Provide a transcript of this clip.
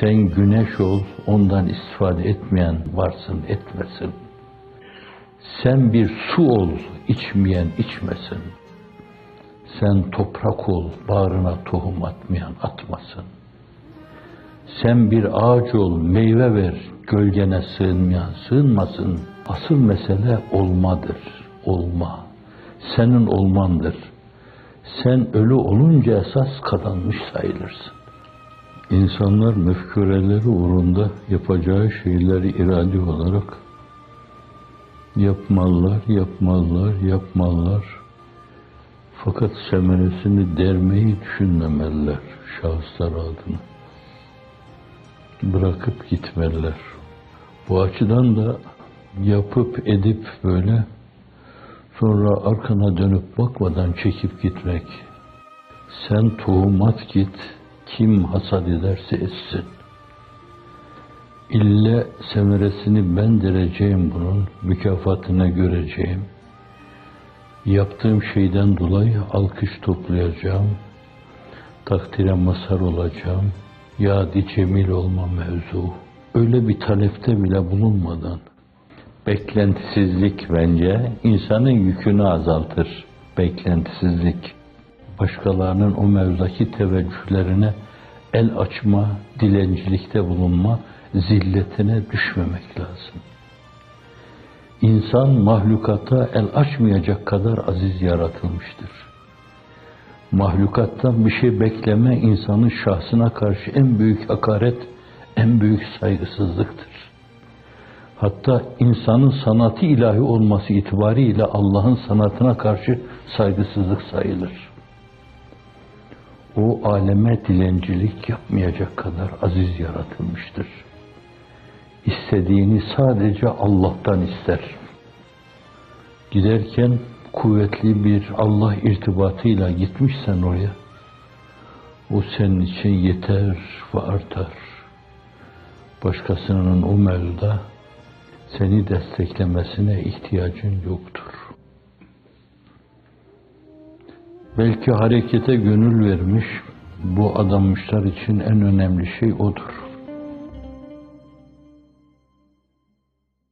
Sen güneş ol, ondan istifade etmeyen varsın, etmesin. Sen bir su ol, içmeyen içmesin. Sen toprak ol, bağrına tohum atmayan atmasın. Sen bir ağaç ol, meyve ver, gölgene sığınmayan sığınmasın. Asıl mesele olmadır, olma. Senin olmandır. Sen ölü olunca esas kazanmış sayılırsın. İnsanlar mefkureleri uğrunda yapacağı şeyleri irade olarak yapmalılar, yapmalılar, yapmalılar. Fakat semeresini dermeyi düşünmemeliler şahıslar adına. Bırakıp gitmeliler. Bu açıdan da yapıp edip böyle sonra arkana dönüp bakmadan çekip gitmek. Sen tohum at git, kim hasat ederse etsin. İlle semeresini ben dereceğim bunun, mükafatını göreceğim. Yaptığım şeyden dolayı alkış toplayacağım. Takdire mazhar olacağım. Yadi cemil olma mevzu. Öyle bir talepte bile bulunmadan beklentisizlik bence insanın yükünü azaltır. Beklentisizlik. Başkalarının o mevzudaki teveccühlerine el açma, dilencilikte bulunma, zilletine düşmemek lazım. İnsan mahlukata el açmayacak kadar aziz yaratılmıştır. Mahlukattan bir şey bekleme insanın şahsına karşı en büyük hakaret, en büyük saygısızlıktır. Hatta insanın sanatı ilahi olması itibariyle Allah'ın sanatına karşı saygısızlık sayılır. O aleme dilencilik yapmayacak kadar aziz yaratılmıştır. İstediğini sadece Allah'tan ister. Giderken kuvvetli bir Allah irtibatıyla gitmişsen oraya, o senin için yeter ve artar. Başkasının o mevzuda seni desteklemesine ihtiyacın yoktur. Belki harekete gönül vermiş, bu adamışlar için en önemli şey odur.